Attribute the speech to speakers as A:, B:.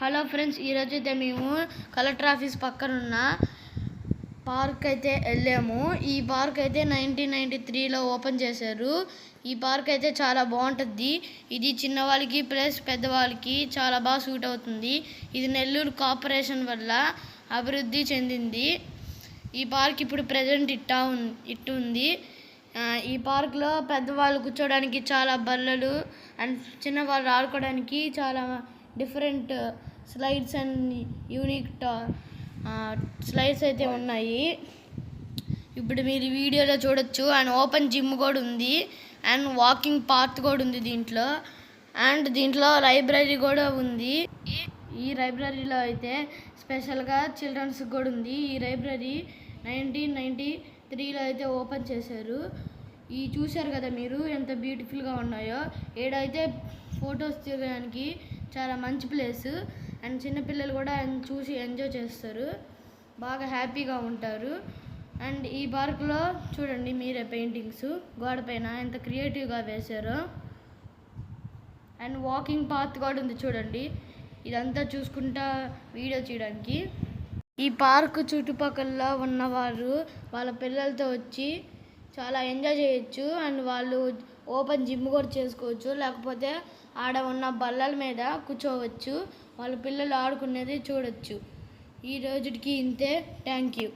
A: Hello friends ఈరోజు అయితే మేము కలెక్టర్ ఆఫీస్ పక్కన ఉన్న పార్క్ అయితే వెళ్ళాము. ఈ పార్క్ అయితే నైన్టీన్ నైంటీ త్రీలో ఓపెన్ చేశారు. ఈ పార్క్ అయితే చాలా బాగుంటుంది. ఇది చిన్నవాళ్ళకి ప్లస్ పెద్దవాళ్ళకి చాలా బాగా సూట్ అవుతుంది. ఇది నెల్లూరు కార్పొరేషన్ వల్ల అభివృద్ధి చెందింది. ఈ పార్క్ ఇప్పుడు ప్రజెంట్ ఇట్టా ఇట్టు ఉంది. ఈ పార్క్లో పెద్దవాళ్ళు కూర్చోడానికి చాలా బల్లలు అండ్ చిన్నవాళ్ళు ఆడుకోవడానికి చాలా different slides and unique slides అయితే ఉన్నాయి. ఇప్పుడు మీరు వీడియోలో చూడొచ్చు. అండ్ ఓపెన్ జిమ్ కూడా ఉంది. అండ్ వాకింగ్ పాత్ కూడా ఉంది దీంట్లో. అండ్ దీంట్లో లైబ్రరీ కూడా ఉంది. ఈ- ఈ లైబ్రరీలో అయితే స్పెషల్గా చిల్డ్రన్స్ కూడా ఉంది. ఈ లైబ్రరీ నైన్టీన్ నైంటీ త్రీలో అయితే ఓపెన్ చేశారు. ఈ చూశారు కదా మీరు ఎంత బ్యూటిఫుల్గా ఉన్నాయో. ఏడైతే ఫొటోస్ తీయడానికి చాలా మంచి ప్లేస్. అండ్ చిన్నపిల్లలు కూడా చూసి ఎంజాయ్ చేస్తారు. బాగా హ్యాపీగా ఉంటారు. అండ్ ఈ పార్క్లో చూడండి మీరే పెయింటింగ్స్. గోడ పైన ఎంత క్రియేటివ్గా వేశారో. అండ్ వాకింగ్ పాత్ కూడా ఉంది చూడండి. ఇదంతా చూసుకుంటా వీడియో చేయడానికి. ఈ పార్క్ చుట్టుపక్కల ఉన్నవారు వాళ్ళ పిల్లలతో వచ్చి చాలా ఎంజాయ్ చేయొచ్చు. అండ్ వాళ్ళు ఓపెన్ జిమ్ కూడా చేసుకోవచ్చు. లేకపోతే ఆడ ఉన్న బల్లల మీద కూర్చోవచ్చు. వాళ్ళ పిల్లలు ఆడుకునేది చూడొచ్చు. ఈ రోజుకి ఇంతే. Thank you.